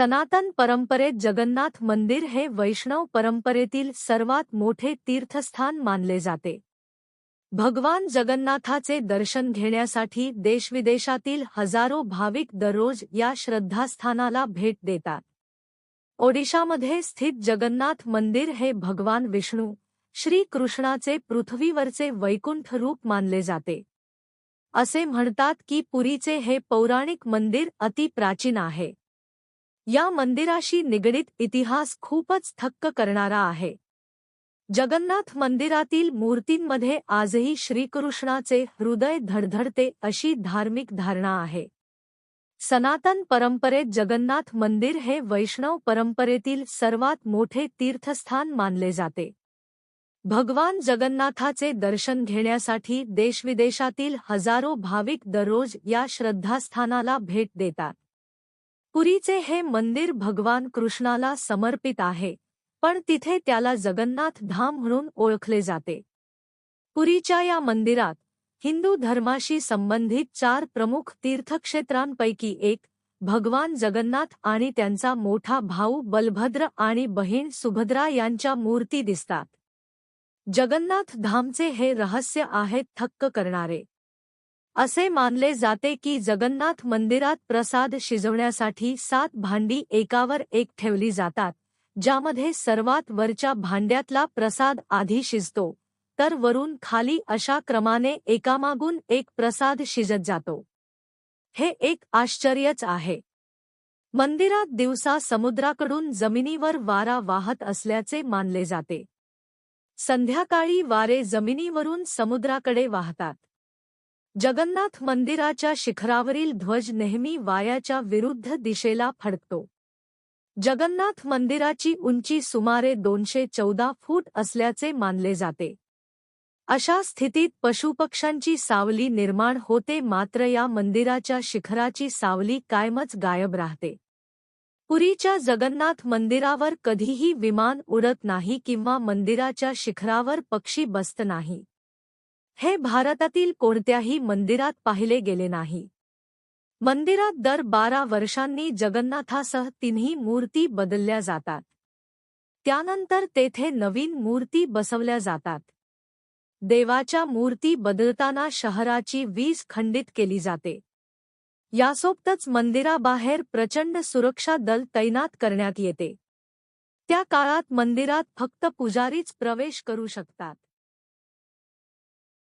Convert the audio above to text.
सनातन परंपरेत जगन्नाथ मंदिर हे वैष्णव परंपरेतील सर्वात मोठे तीर्थस्थान मानले जाते. भगवान जगन्नाथाचे दर्शन घेण्यासाठी देशविदेशातील हजारो भाविक दररोज या श्रद्धास्थानाला भेट देतात. ओडिशामध्ये स्थित जगन्नाथ मंदिर हे भगवान विष्णू श्री कृष्णाचे पृथ्वीवरचे वैकुंठ रूप मानले जाते. असे म्हणतात की पुरीचे हे पौराणिक मंदिर अति प्राचीन आहे. या मंदिराशी निगडीत इतिहास खूपच थक्क करणारा आहे. जगन्नाथ मंदिरातील मूर्तींमध्ये आजही श्रीकृष्णाचे हृदय धडधडते अशी धार्मिक धारणा आहे. सनातन परंपरेत जगन्नाथ मंदिर हे वैष्णव परंपरेतील सर्वात मोठे तीर्थस्थान मानले जाते. भगवान जगन्नाथाचे दर्शन घेण्यासाठी देशविदेशातील हजारो भाविक दररोज या श्रद्धास्थानाला भेट देतात. पुरीचे हे मंदिर भगवान कृष्णाला समर्पित आहे पण तिथे त्याला जगन्नाथ धाम म्हणून ओळखले जाते. पुरीच्या या मंदिरात हिंदू धर्माशी संबंधित चार प्रमुख तीर्थक्षेत्रांपैकी एक भगवान जगन्नाथ आणि त्यांचा मोठा भाऊ बलभद्र आणि बहीण सुभद्रा यांच्या मूर्ती दिसतात. जगन्नाथ धामचे हे रहस्य आहे थक्क करणारे. असे मानले जाते की जगन्नाथ मंदिरात प्रसाद शिजवण्यासाठी सात भांडी एकावर एक ठेवली जातात ज्यामध्ये सर्वात वरच्या भांड्यातला प्रसाद आधी शिजतो तर वरून खाली अशा क्रमाने एकामागून एक प्रसाद शिजत जातो. हे एक आश्चर्यच आहे. मंदिरात दिवसा समुद्राकडून जमिनीवर वारा वाहत असल्याचे मानले जाते. संध्याकाळी वारे जमिनीवरून समुद्राकडे वाहतात. जगन्नाथ मंदिराच्या शिखरावरील ध्वज नेहमी वायाच्या विरुद्ध दिशेला फडकतो. जगन्नाथ मंदिराची उंची सुमारे दोनशे चौदा फूट असल्याचे मानले जाते. अशा स्थितीत पशुपक्ष्यांची सावली निर्माण होते मात्र या मंदिराच्या शिखराची सावली कायमच गायब राहते. पुरीच्या जगन्नाथ मंदिरावर कधीही विमान उडत नाही किंवा मंदिराच्या शिखरावर पक्षी बसत नाही. हे भारतातील कोणत्याही मंदिरात पाहिले गेले नाही. मंदिरात दर बारा वर्षांनी जगन्नाथासह तिन्ही मूर्ती बदलल्या जातात. त्यानंतर तेथे नवीन मूर्ती बसवल्या जातात. देवाच्या मूर्ती बदलताना शहराची वीज खंडित केली जाते. यासोबतच मंदिराबाहेर प्रचंड सुरक्षा दल तैनात करण्यात येते. त्या काळात मंदिरात फक्त पुजारीच प्रवेश करू शकतात.